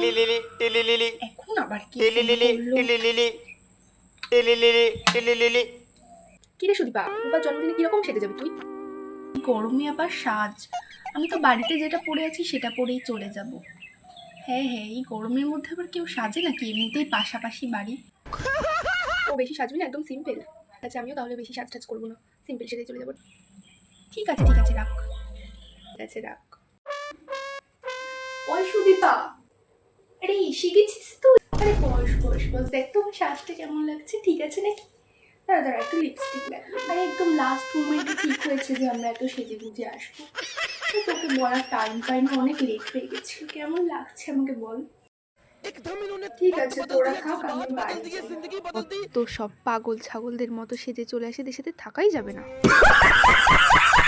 টিলিলিলি টিলিলিলি এখন আবার কি টিলিলিলি টিলিলিলি টিলিলিলি টিলিলিলি কিরে সুদীপা? এবার জন্মদিনে কীরকম সেজে যাবি তুই? গরমে আবার সাজ। আমি তো বাড়িতে যেটা পরে আছি সেটা পরেই চলে যাব। হ্যাঁ হ্যাঁ এই গরমের মধ্যে আবার কেউ সাজে নাকি? এমনিতেই পাশাপাশি বাড়ি। ও বেশি সাজবি না? একদম সিম্পল আচ্ছা আমিও তাহলে বেশি সাজ টাজ করব না। সিম্পল সেজে চলে যাব। ঠিক আছে ঠিক আছে রাখ। ঠিক আছে রাখ। ওই সুদীপা! বস দেখ তো আমার সাজটা কেমন লাগছে? ঠিক আছে নাকি? দাঁড়া দাঁড়া একটু লিপস্টিক লাগবে আরে একদম লাস্ট মোমেন্টে ঠিক হয়েছে যে আমরা এত সেজে গুজে আসব। তোকে বলার টাইম পাই না অনেক লেট হয়ে গেছিল। কেমন লাগছে আমাকে বল? ঠিক আছে তোরা থাক আমি তো সব পাগল ছাগলদের মতো সেজে চলে আসে দেশে থাকাই যাবে না।